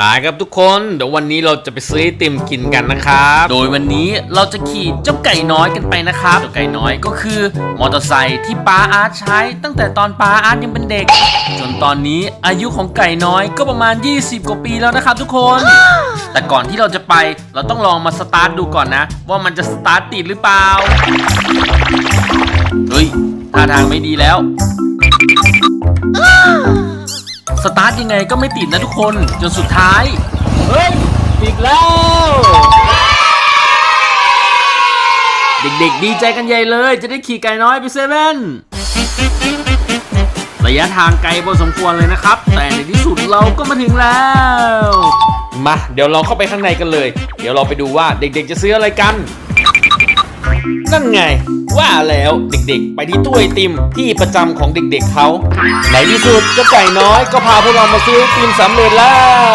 มาครับทุกคนเดี๋ยววันนี้เราจะไปซื้อไอติมกินกันนะครับ โดยวันนี้เราจะขี่เจ้าไก่น้อยกันไปนะครับเจ้าไก่น้อยก็คือมอเตอร์ไซค์ที่ป้าอาร์ตใช้ ตั้งแต่ตอนป้าอาร์ตยังเป็นเด็ก จนตอนนี้อายุของไก่น้อยก็ประมาณ 20 กว่าปีแล้วนะครับทุกคน แต่ก่อนที่เราจะไปเราต้องลองมาสตาร์ทดูก่อนนะ ว่ามันจะสตาร์ทติดหรือเปล่าเฮ้ยท่าทางไม่ดีแล้ว สตาร์ทยังไงก็ไม่ติดนะทุกคน จนสุดท้าย เฮ้ย ติดแล้ว เด็กๆดีใจกันใหญ่เลย จะได้ขี่ไก่น้อยไปเซเว่นระยะทางไกลพอสมควรเลยนะครับ แต่ในที่สุดเราก็มาถึงแล้ว มา เดี๋ยวเราเข้าไปข้างในกันเลย เดี๋ยวเราไปดูว่าเด็กๆจะซื้ออะไรกัน นั่นไง ว่าแล้วเด็กๆ ไปที่ตู้ไอติมที่ประจำของเด็กๆเขาในที่สุดเจ้าไก่น้อยก็พาพวกเรามาซื้อไอติมสำเร็จแล้ว